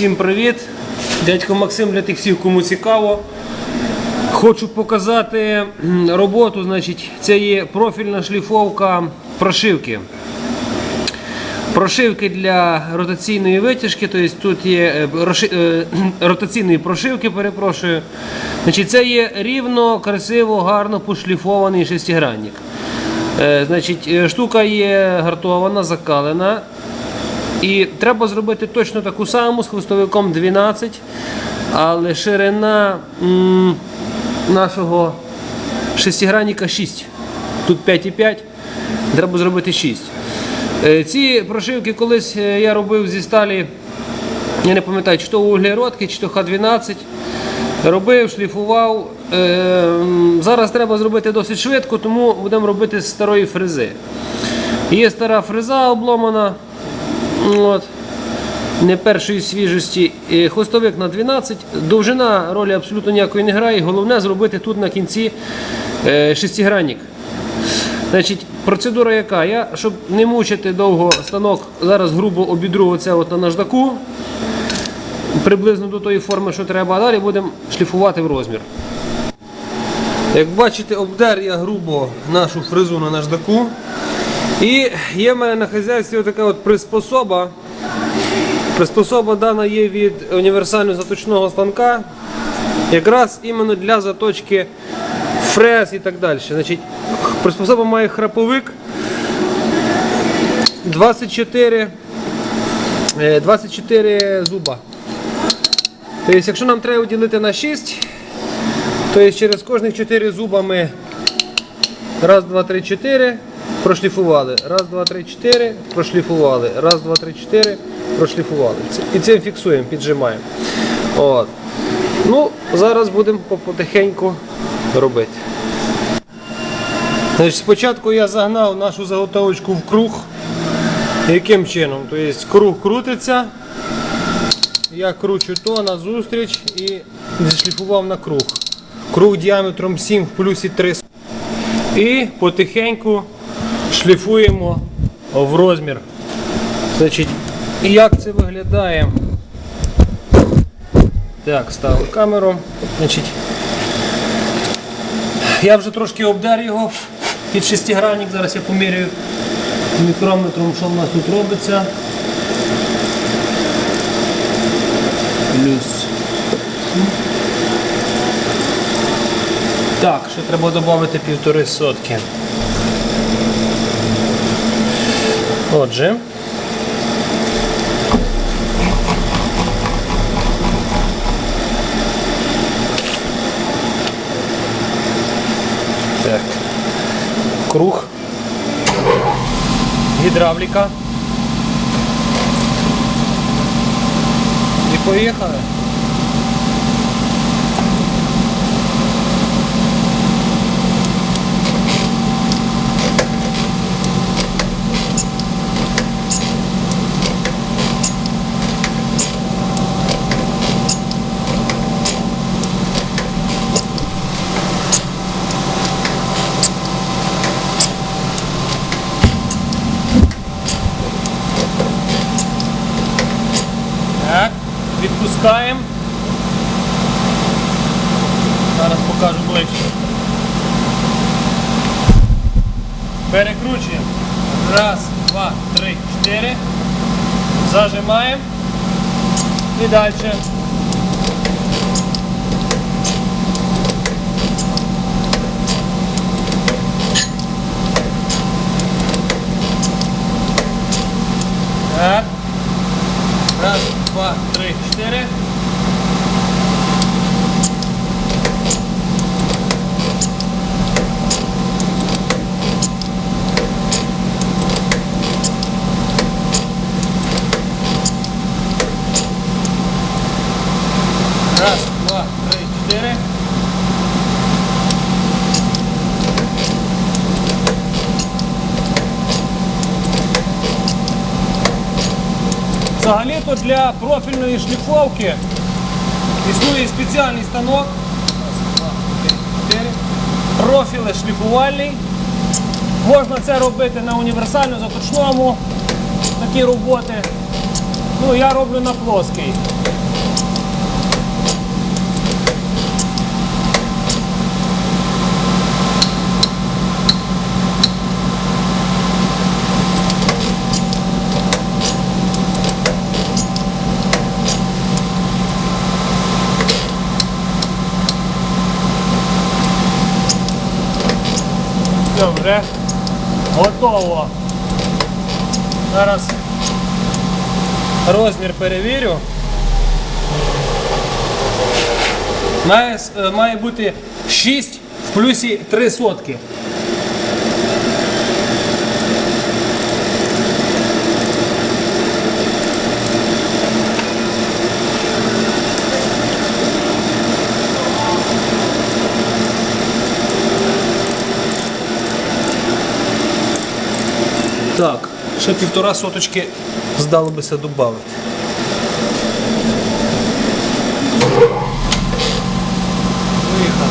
Всім привіт! Дядько Максим для тих всіх, кому цікаво. Хочу показати роботу. Значить, це є профільна шліфовка прошивки. Прошивки для ротаційної витяжки, тобто тут є е, е, ротаційної прошивки, перепрошую. Значить, це є рівно, красиво, гарно пошліфований шестигранник. Е, Значить, штука є гартована, закалена. І треба зробити точно таку саму з хвостовиком 12, але ширина нашого шестигранника 6. Тут 5,5, треба зробити 6. Е, Ці прошивки колись е, я робив зі сталі, я не пам'ятаю, чи то углеродки, чи то Х12. Робив, шліфував. Е, Зараз треба зробити досить швидко, тому будемо робити з старої фрези. Є стара фреза обломана. От. Не першої свіжості. Хвостовик на 12. Довжина ролі абсолютно ніякої не грає. Головне зробити тут на кінці е, шестигранник. Значить, процедура яка? Я, щоб не мучити довго станок, зараз грубо обідру оце от на наждаку. Приблизно до тої форми, що треба, а далі будемо шліфувати в розмір. Як бачите, обдер я грубо нашу фрезу на наждаку. І є в мене на хазяйстві така от приспособа. Приспособа дана є від універсального заточного станка. Якраз іменно для заточки фрез і так далі. Значить, приспособа має храповик 24, е, 24 зуба. Тобто, якщо нам треба ділити на 6, то через кожних 4 зуба ми Раз, два, три, чотири. Прошліфували. Раз, два, три, чотири. Прошліфували. Раз, два, три, чотири. Прошліфували. І цим фіксуємо, піджимаємо. От. Ну, зараз будемо потихеньку робити. Значить, спочатку я загнав нашу заготовочку в круг. Яким чином? Тобто круг крутиться. Я кручу то назустріч і зашліфував на круг. Круг діаметром 7 в плюсі 3 і потихеньку шліфуємо в розмір. Значить, як це виглядає? Так, ставлю камеру. Значить, я вже трошки обдер його під шестигранник. Зараз я поміряю мікрометром, що в нас тут робиться. Плюс. Так, ще треба додати півтори сотки. Отже. Так. Круг. Гідравліка. І поїхали. Так, відпускаємо. Зараз покажу ближче. Перекручуємо. Раз, два, три, чотири. Зажимаємо. І далі. Так. Раз, два, три, чотири. Раз, два, три, чотири. Взагалі-то для профільної шліфовки існує спеціальний станок. Профіле шліфувальний. Можна це робити на універсально заточному. Такі роботи. Ну, я роблю на плоский. Вже готово. Зараз розмір перевірю. Має, е, має бути 6 в плюсі 3 сотки. Так, ще півтора соточки здало би додати. Виїхали.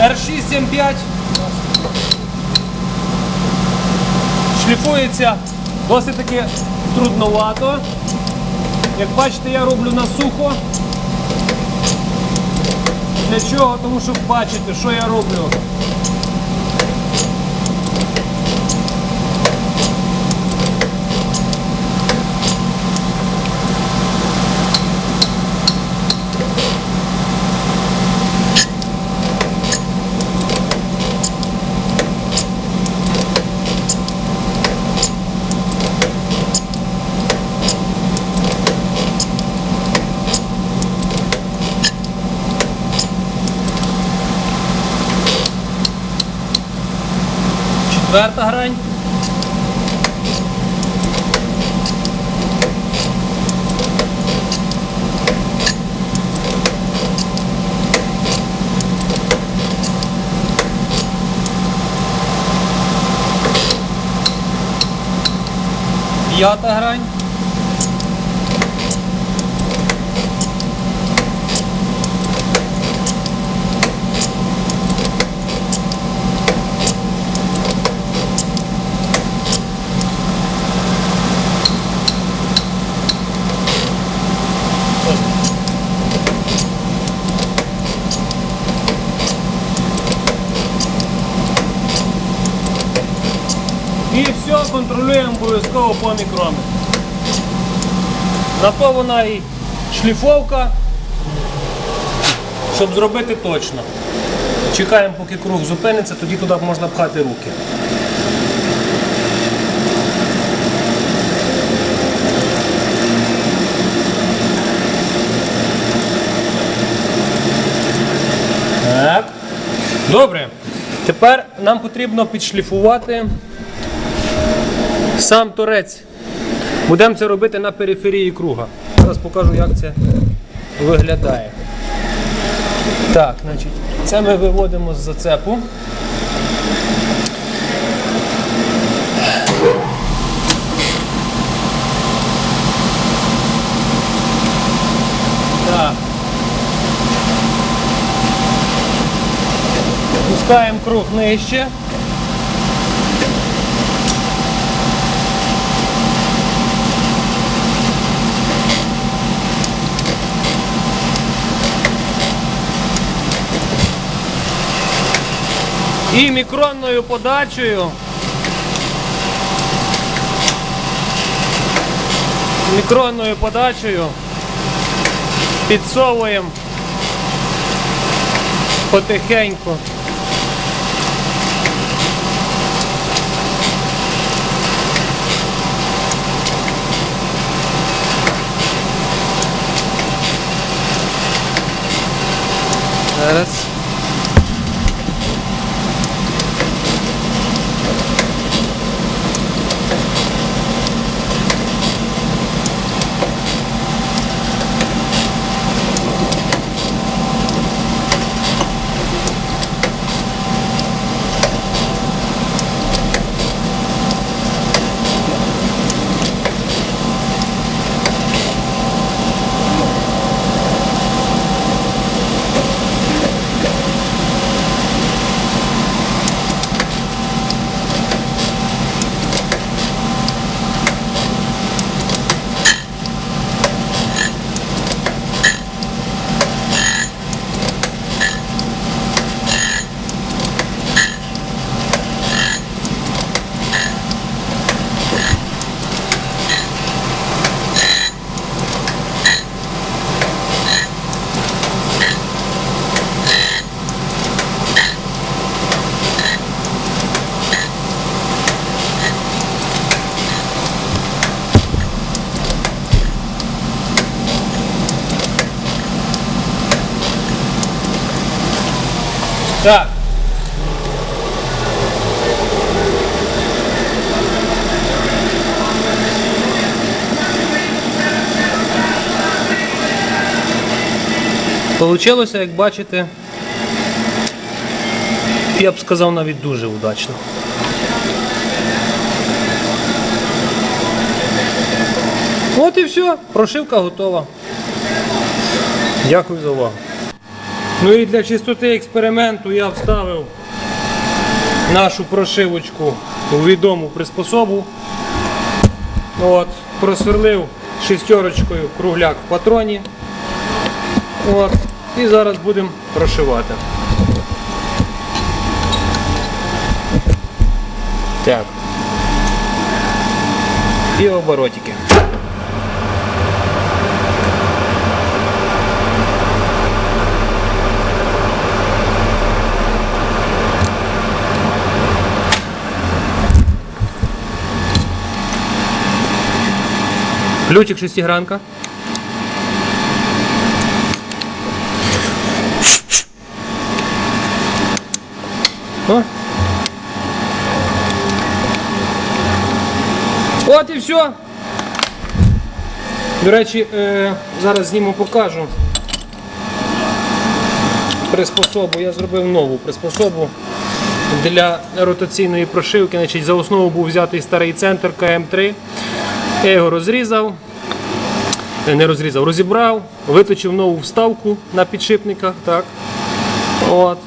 R675 шліфується досить таки трудновато. Як бачите, я роблю на сухо. Для чого? Тому що бачите, що я роблю. Четверта грань. П'ята грань. І все контролюємо обов'язково по мікрометру. На і шліфовка, щоб зробити точно. Чекаємо, поки круг зупиниться, тоді туди можна пхати руки. Так. Добре. Тепер нам потрібно підшліфувати сам торець. Будемо це робити на периферії круга. Зараз покажу, як це виглядає. Так, значить, це ми виводимо з зацепу. Так. Пускаємо круг нижче. І мікронною подачею. Мікронною подачею підсовуємо потихеньку. Зараз. Так. Получилося, як бачите, я б сказав навіть дуже удачно. От і все, прошивка готова. Дякую за увагу. Ну і для чистоти експерименту я вставив нашу прошивочку у відому приспособу. От, просверлив шістерочкою кругляк в патроні. От, і зараз будемо прошивати. Так. І оборотики. Ключик шестигранка. О. От і все. До речі, е, зараз зніму покажу приспособу. Я зробив нову приспособу для ротаційної прошивки. Значить, за основу був взятий старий центр КМ3. Я його розрізав, е, не розрізав, розібрав, виточив нову вставку на підшипниках. Так. От.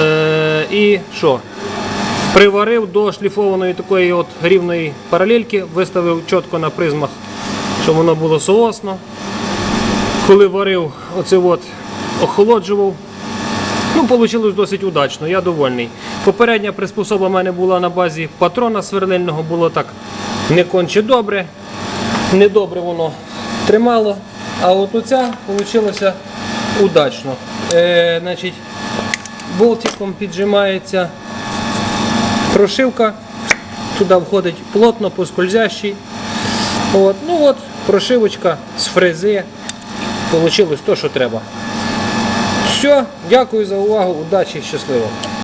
Е, і що? Приварив до шліфованої такої от рівної паралельки, виставив чітко на призмах, щоб воно було соосно. Коли варив, оце от охолоджував. Ну, вийшло досить удачно, я довольний. Попередня приспособа в мене була на базі патрона сверлильного, було так не конче добре, недобре воно тримало. А от оця вийшла удачно. Е, значить, болтиком піджимається прошивка, туди входить плотно, поскользящий. От, ну от, прошивочка з фрези. Получилось то, що треба. Все, дякую за увагу, удачі, щасливо.